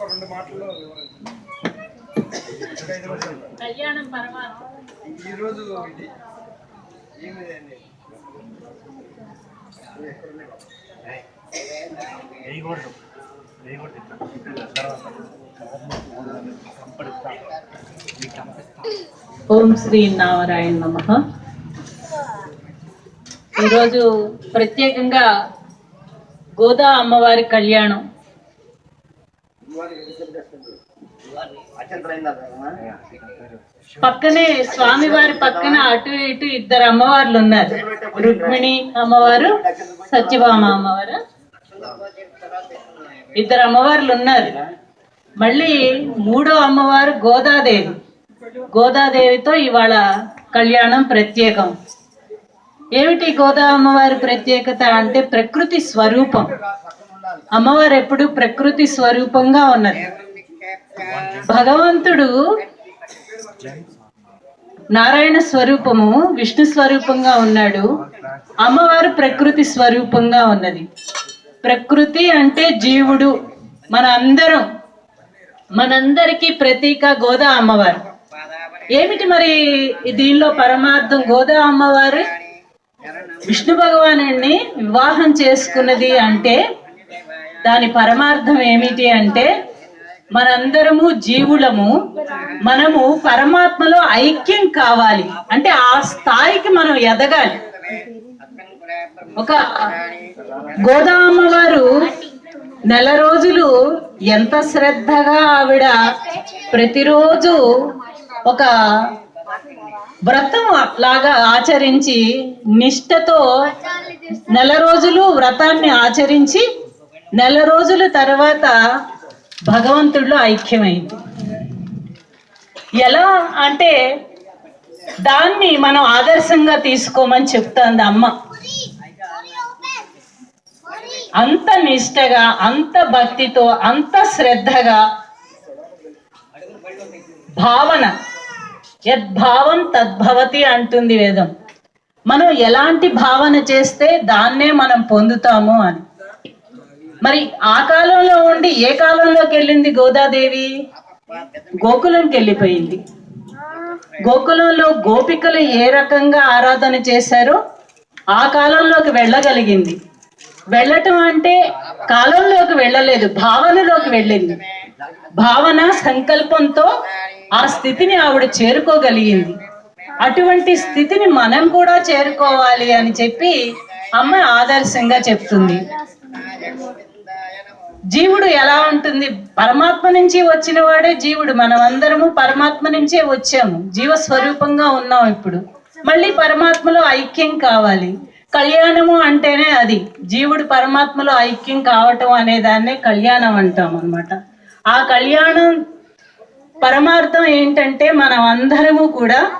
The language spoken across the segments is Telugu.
రెండు మాటల్లో ఇది. వేయకూడదు వేయకూడదు ఓం శ్రీ నారాయణ నమ. ఈరోజు ప్రత్యేకంగా గోదా అమ్మవారి కళ్యాణం. పక్కనే స్వామివారి పక్కన అటు ఇటు ఇద్దరు అమ్మవార్లు ఉన్నారు. రుక్మిణి అమ్మవారు సత్యభామ అమ్మవారు. ఇద్దరు అమ్మవార్లు ఉన్నారు. మళ్ళీ మూడో అమ్మవారు గోదాదేవి. గోదాదేవితో ఇవాళ కళ్యాణం ప్రత్యేకం. ఏమిటి గోదా అమ్మవారి ప్రత్యేకత అంటే ప్రకృతి స్వరూపం. అమ్మవారు ఎప్పుడు ప్రకృతి స్వరూపంగా ఉన్నది. భగవంతుడు నారాయణ స్వరూపము విష్ణు స్వరూపంగా ఉన్నాడు. అమ్మవారు ప్రకృతి స్వరూపంగా ఉన్నది. ప్రకృతి అంటే జీవుడు. మన అందరం మనందరికీ ప్రతీక గోదా అమ్మవారు. ఏమిటి మరి దీనిలో పరమార్థం గోదా అమ్మవారు? విష్ణు భగవాను వివాహం చేసుకున్నది అంటే దాని పరమార్థం ఏమిటి అంటే మనందరము జీవులము మనము పరమాత్మలో ఐక్యం కావాలి. అంటే ఆ స్థాయికి మనం ఎదగాలి. ఒక గోదామ వారు నెల రోజులు ఎంత శ్రద్ధగా ఆవిడ ప్రతిరోజు ఒక వ్రతం లాగా ఆచరించి నిష్ఠతో నెల రోజులు వ్రతాన్ని ఆచరించి నెల రోజుల తర్వాత భగవంతుడిలో ఐక్యమైంది. ఎలా అంటే దాన్ని మనం ఆదర్శంగా తీసుకోమని చెప్తోంది అమ్మ. అంత నిష్టగా అంత భక్తితో అంత శ్రద్ధగా భావన యద్భావం తద్భవతి అంటుంది వేదం. మనం ఎలాంటి భావన చేస్తే దాన్నే మనం పొందుతాము అని. మరి ఆ కాలంలో ఉండి ఏ కాలంలోకి వెళ్ళింది గోదాదేవి? గోకులంకి వెళ్ళిపోయింది. గోకులంలో గోపికలు ఏ రకంగా ఆరాధన చేశారో ఆ కాలంలోకి వెళ్ళగలిగింది. వెళ్ళటం అంటే కాలంలోకి వెళ్ళలేదు భావనలోకి వెళ్ళింది. భావన సంకల్పంతో ఆ స్థితిని ఆవిడ చేరుకోగలిగింది. అటువంటి స్థితిని మనం కూడా చేరుకోవాలి అని చెప్పి అమ్మ ఆదర్శంగా చెప్తుంది. జీవుడు ఎలా ఉంటుంది? పరమాత్మ నుంచి వచ్చిన వాడే జీవుడు. మనం అందరము పరమాత్మ నుంచే వచ్చాము. జీవ స్వరూపంగా ఉన్నాం ఇప్పుడు. మళ్ళీ పరమాత్మలో ఐక్యం కావాలి. కళ్యాణము అంటేనే అది. జీవుడు పరమాత్మలో ఐక్యం కావటం అనే దాన్నే కళ్యాణం అంటాం అన్నమాట. ఆ కళ్యాణం పరమార్థం ఏంటంటే మనం అందరము కూడా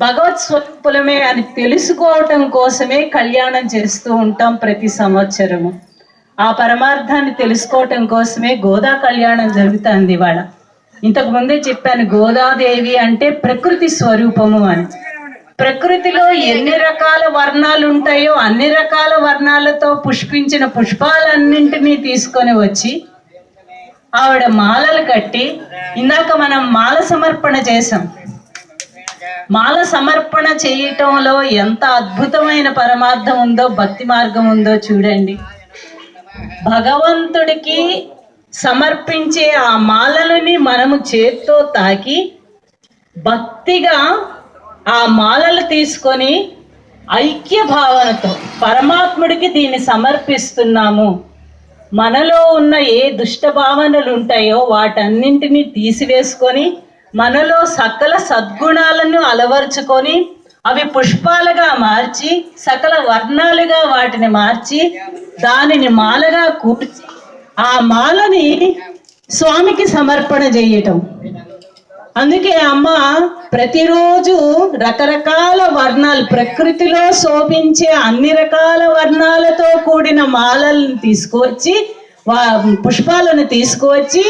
భగవత్ స్వరూపులమే అని తెలుసుకోవటం కోసమే కళ్యాణం చేస్తూ ఉంటాం ప్రతి సంవత్సరము. ఆ పరమార్థాన్ని తెలుసుకోవటం కోసమే గోదా కళ్యాణం జరుగుతుంది ఇవాళ. ఇంతకు ముందే చెప్పాను గోదాదేవి అంటే ప్రకృతి స్వరూపము అని. ప్రకృతిలో ఎన్ని రకాల వర్ణాలు ఉంటాయో అన్ని రకాల వర్ణాలతో పుష్పించిన పుష్పాలన్నింటినీ తీసుకొని వచ్చి ఆవిడ మాలలు కట్టి ఇందాక మనం మాల సమర్పణ చేసాం మాల సమర్పణ చేయటంలో ఎంత అద్భుతమైన పరమార్థం ఉందో భక్తి మార్గం ఉందో చూడండి. భగవంతుడికి సమర్పించే ఆ మాలలని మనము చేత్తో తాకి భక్తిగా ఆ మాలలు తీసుకొని ఐక్య భావనతో పరమాత్ముడికి దీన్ని సమర్పిస్తున్నాము. మనలో ఉన్న ఏ దుష్ట భావనలు ఉంటాయో వాటన్నింటినీ తీసివేసుకొని మనలో సకల సద్గుణాలను అలవర్చుకొని అవి పుష్పాలుగా మార్చి సకల వర్ణాలుగా వాటిని మార్చి దానిని మాలగా కూర్చి ఆ మాలని స్వామికి సమర్పణ చేయటం అందుకే అమ్మ ప్రతిరోజు రకరకాల వర్ణాలు ప్రకృతిలో శోభించే అన్ని రకాల వర్ణాలతో కూడిన మాలలను తీసుకువచ్చి వా పుష్పాలను తీసుకువచ్చి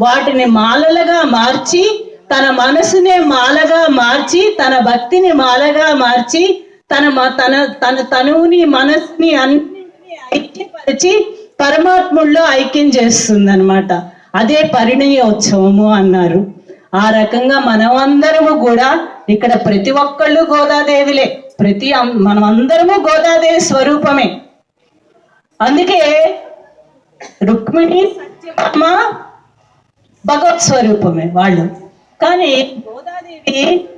వాటిని మాలలుగా మార్చి తన మనసునే మాలగా మార్చి తన భక్తిని మాలగా మార్చి తన మ- తన తన తనువుని మనస్ని అన్ని ఐక్యపరిచి పరమాత్ముల్లో ఐక్యం చేస్తుంది అదే పరిణయోత్సవము అన్నారు. ఆ రకంగా మనమందరము కూడా ఇక్కడ ప్రతి ఒక్కళ్ళు గోదాదేవిలే. ప్రతి అం- మనమందరము గోదాదేవి స్వరూపమే. అందుకే రుక్మిణి సత్యభామ భగవత్ స్వరూపమే వాళ్ళు. కానీ గోదాదేవి